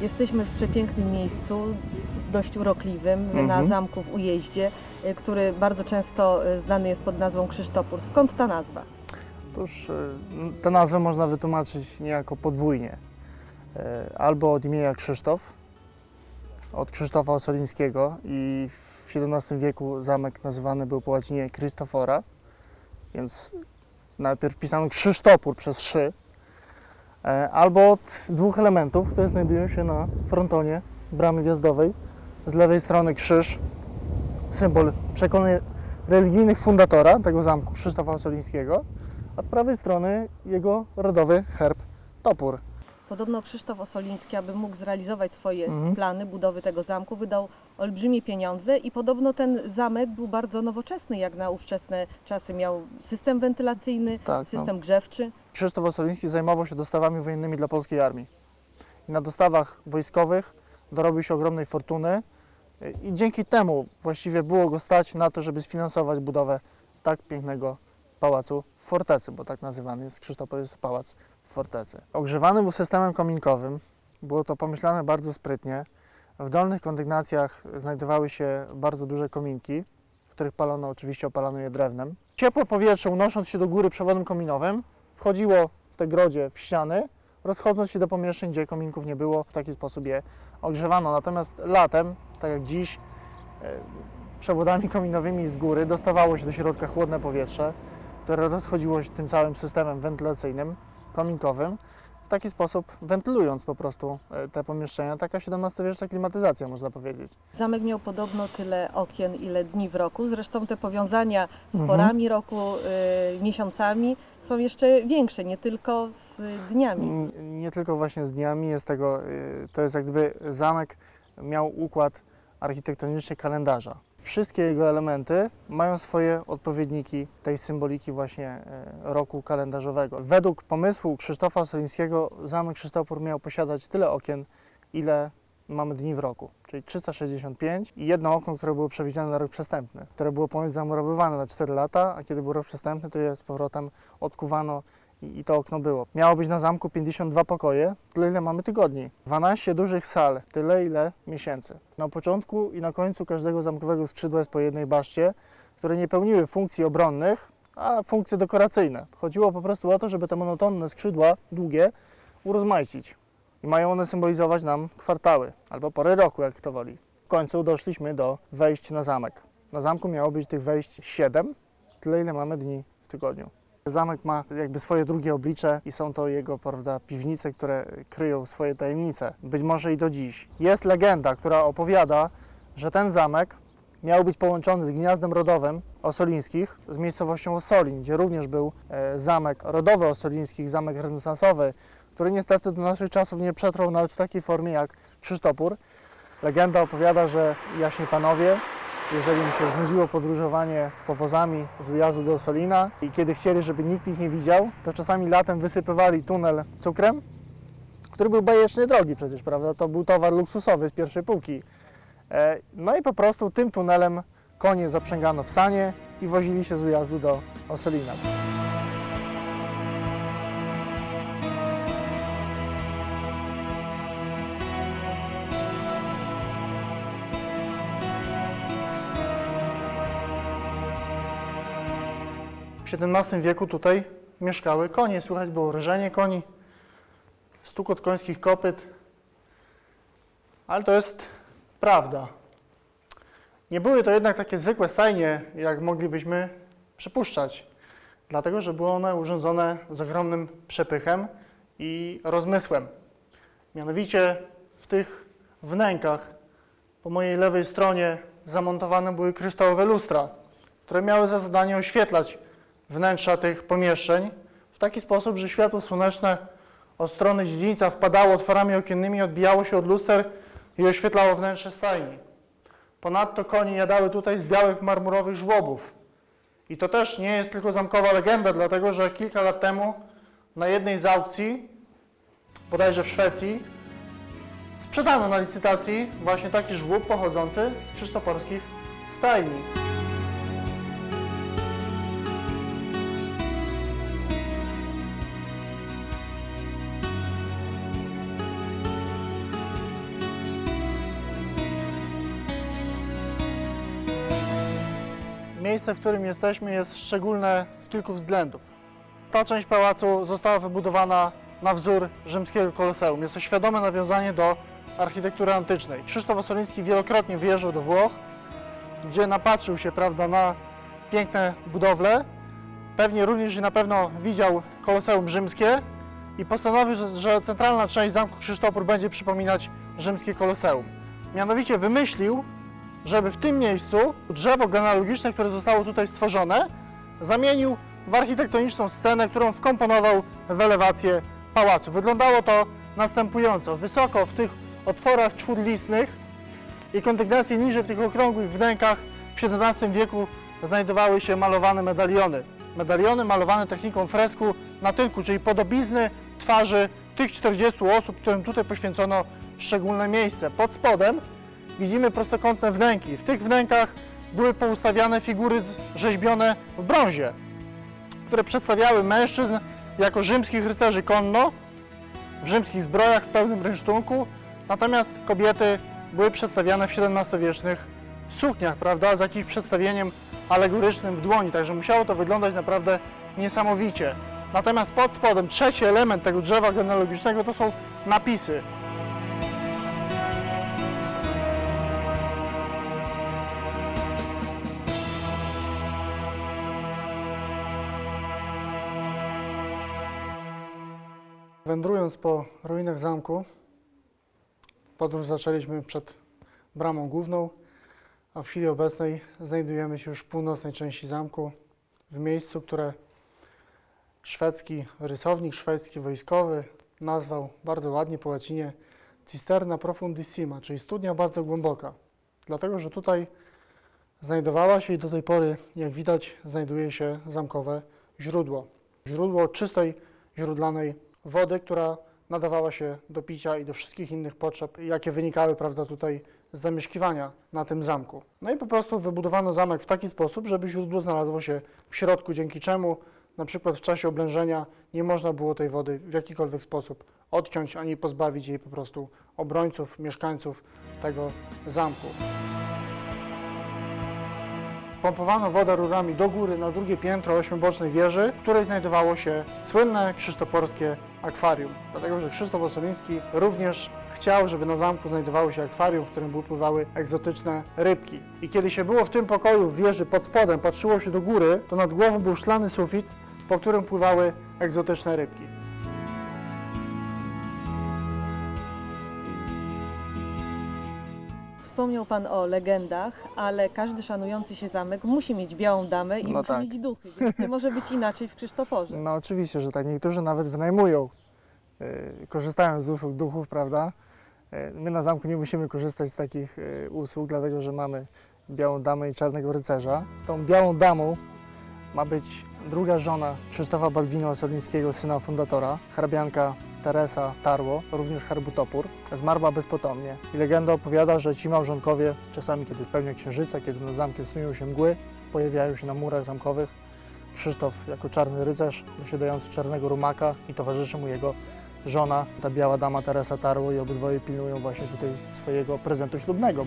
Jesteśmy w przepięknym miejscu, dość urokliwym, na Mhm. zamku w Ujeździe, y, który bardzo często y, znany jest pod nazwą Krzysztopór. Skąd ta nazwa? Otóż y, tę nazwę można wytłumaczyć niejako podwójnie. Albo od imienia Krzysztof, od Krzysztofa Osolińskiego i w XVII wieku zamek nazywany był po łacinie Krystofora, więc najpierw pisano Krzysztopór przez szy, albo od dwóch elementów, które znajdują się na frontonie bramy wjazdowej. Z lewej strony krzyż, symbol przekonań religijnych fundatora tego zamku, Krzysztofa Osolińskiego, a z prawej strony jego rodowy herb topór. Podobno Krzysztof Osoliński, aby mógł zrealizować swoje Mhm. plany budowy tego zamku, wydał olbrzymie pieniądze i podobno ten zamek był bardzo nowoczesny, jak na ówczesne czasy. Miał system wentylacyjny, Tak, no. system grzewczy. Krzysztof Osoliński zajmował się dostawami wojennymi dla polskiej armii. I na dostawach wojskowych dorobił się ogromnej fortuny i dzięki temu właściwie było go stać na to, żeby sfinansować budowę tak pięknego pałacu w fortecy, bo tak nazywany jest Krzysztopol jest pałac w fortecy. Ogrzewany był systemem kominkowym, było to pomyślane bardzo sprytnie. W dolnych kondygnacjach znajdowały się bardzo duże kominki, w których palono oczywiście opalano je drewnem. Ciepłe powietrze unosząc się do góry przewodem kominowym wchodziło w te grodzie w ściany, rozchodząc się do pomieszczeń, gdzie kominków nie było, w taki sposób je ogrzewano. Natomiast latem, tak jak dziś, e, przewodami kominowymi z góry dostawało się do środka chłodne powietrze, które rozchodziło się tym całym systemem wentylacyjnym, kominkowym, w taki sposób wentylując po prostu e, te pomieszczenia. Taka XVII-wieczna klimatyzacja, można powiedzieć. Zamek miał podobno tyle okien, ile dni w roku. Zresztą te powiązania z Mhm. porami roku, y, miesiącami są jeszcze większe, nie tylko z dniami. Nie tylko właśnie z dniami, jest tego, y, to jest jak gdyby zamek miał układ architektoniczny kalendarza. Wszystkie jego elementy mają swoje odpowiedniki tej symboliki właśnie y, roku kalendarzowego. Według pomysłu Krzysztofa Solińskiego zamek Krzysztopór miał posiadać tyle okien, ile mamy dni w roku, czyli 365 i jedno okno, które było przewidziane na rok przestępny, które było ponoć zamurowywane na 4 lata, a kiedy był rok przestępny, to je z powrotem odkuwano i, to okno było. Miało być na zamku 52 pokoje, tyle ile mamy tygodni. 12 dużych sal, tyle ile miesięcy. Na początku i na końcu każdego zamkowego skrzydła jest po jednej baszcie, które nie pełniły funkcji obronnych, a funkcje dekoracyjne. Chodziło po prostu o to, żeby te monotonne skrzydła, długie, urozmaicić. I mają one symbolizować nam kwartały albo pory roku, jak kto woli. W końcu doszliśmy do wejść na zamek. Na zamku miało być tych wejść 7, tyle ile mamy dni w tygodniu. Zamek ma jakby swoje drugie oblicze i są to jego prawda, piwnice, które kryją swoje tajemnice. Być może i do dziś. Jest legenda, która opowiada, że ten zamek miał być połączony z gniazdem rodowym Osolińskich, z miejscowością Osolin, gdzie również był e, zamek rodowy Osolińskich, zamek renesansowy, który niestety do naszych czasów nie przetrwał nawet w takiej formie jak Krzysztopór. Legenda opowiada, że jaśni panowie jeżeli im się znudziło podróżowanie powozami z ujazdu do Solina i kiedy chcieli, żeby nikt ich nie widział, to czasami latem wysypywali tunel cukrem, który był bajecznie drogi przecież, prawda? To był towar luksusowy z pierwszej półki. E, No i po prostu tym tunelem konie zaprzęgano w sanie i wozili się z ujazdu do Osolina. W XVII wieku tutaj mieszkały konie. Słychać było rżenie koni, stukot końskich kopyt. Ale to jest prawda. Nie były to jednak takie zwykłe stajnie, jak moglibyśmy przypuszczać. Dlatego, że były one urządzone z ogromnym przepychem i rozmysłem. Mianowicie w tych wnękach po mojej lewej stronie zamontowane były kryształowe lustra, które miały za zadanie oświetlać wnętrza tych pomieszczeń w taki sposób, że światło słoneczne od strony dziedzińca wpadało otworami okiennymi, odbijało się od luster i oświetlało wnętrze stajni. Ponadto konie jadały tutaj z białych marmurowych żłobów. I to też nie jest tylko zamkowa legenda, dlatego że kilka lat temu na jednej z aukcji, bodajże w Szwecji, sprzedano na licytacji właśnie taki żłób pochodzący z krzysztoporskich stajni. Miejsce, w którym jesteśmy jest szczególne z kilku względów. Ta część pałacu została wybudowana na wzór rzymskiego koloseum. Jest to świadome nawiązanie do architektury antycznej. Krzysztof Ossoliński wielokrotnie wyjeżdżał do Włoch, gdzie napatrzył się prawda, na piękne budowle. Pewnie również i na pewno widział koloseum rzymskie i postanowił, że, centralna część zamku Krzysztopór będzie przypominać rzymskie koloseum. Mianowicie wymyślił, żeby w tym miejscu drzewo genealogiczne, które zostało tutaj stworzone, zamienił w architektoniczną scenę, którą wkomponował w elewację pałacu. Wyglądało to następująco. Wysoko w tych otworach czwórlistnych i kondygnacji niżej w tych okrągłych wnękach w XVII wieku znajdowały się malowane medaliony. Medaliony malowane techniką fresku na tyłku, czyli podobizny twarzy tych 40 osób, którym tutaj poświęcono szczególne miejsce. Pod spodem widzimy prostokątne wnęki. W tych wnękach były poustawiane figury rzeźbione w brązie, które przedstawiały mężczyzn jako rzymskich rycerzy konno, w rzymskich zbrojach w pełnym rynsztunku, natomiast kobiety były przedstawiane w XVII-wiecznych sukniach, prawda, z jakimś przedstawieniem alegorycznym w dłoni, także musiało to wyglądać naprawdę niesamowicie. Natomiast pod spodem trzeci element tego drzewa genealogicznego to są napisy. Wędrując po ruinach zamku, podróż zaczęliśmy przed bramą główną, a w chwili obecnej znajdujemy się już w północnej części zamku, w miejscu, które szwedzki rysownik, szwedzki wojskowy nazwał bardzo ładnie po łacinie Cisterna profundissima, czyli studnia bardzo głęboka. Dlatego, że tutaj znajdowała się i do tej pory, jak widać, znajduje się zamkowe źródło. Źródło czystej, źródlanej wody, która nadawała się do picia i do wszystkich innych potrzeb, jakie wynikały prawda, tutaj z zamieszkiwania na tym zamku. No i po prostu wybudowano zamek w taki sposób, żeby źródło znalazło się w środku, dzięki czemu na przykład w czasie oblężenia nie można było tej wody w jakikolwiek sposób odciąć ani pozbawić jej po prostu obrońców, mieszkańców tego zamku. Pompowano wodę rurami do góry na drugie piętro ośmiobocznej wieży, w której znajdowało się słynne krzysztoporskie akwarium. Dlatego, że Krzysztof Ossoliński również chciał, żeby na zamku znajdowało się akwarium, w którym pływały egzotyczne rybki. I kiedy się było w tym pokoju w wieży pod spodem, patrzyło się do góry, to nad głową był szklany sufit, po którym pływały egzotyczne rybki. Wspomniał Pan o legendach, ale każdy szanujący się zamek musi mieć białą damę i No musi tak. mieć duchy, więc nie może być inaczej w Krzysztoporze. No oczywiście, że tak. Niektórzy nawet wynajmują, yy, korzystają z usług duchów, prawda? Yy, My na zamku nie musimy korzystać z takich yy, usług, dlatego że mamy białą damę i czarnego rycerza. Tą białą damą ma być druga żona Krzysztofa Balwina Osolińskiego, syna fundatora, hrabianka Teresa Tarło, również herbutopór. Zmarła bezpotomnie. I legenda opowiada, że ci małżonkowie czasami, kiedy spełnia księżyca, kiedy nad zamkiem snują się mgły, pojawiają się na murach zamkowych Krzysztof jako czarny rycerz, posiadający czarnego rumaka i towarzyszy mu jego żona, ta biała dama Teresa Tarło i obydwoje pilnują właśnie tutaj swojego prezentu ślubnego.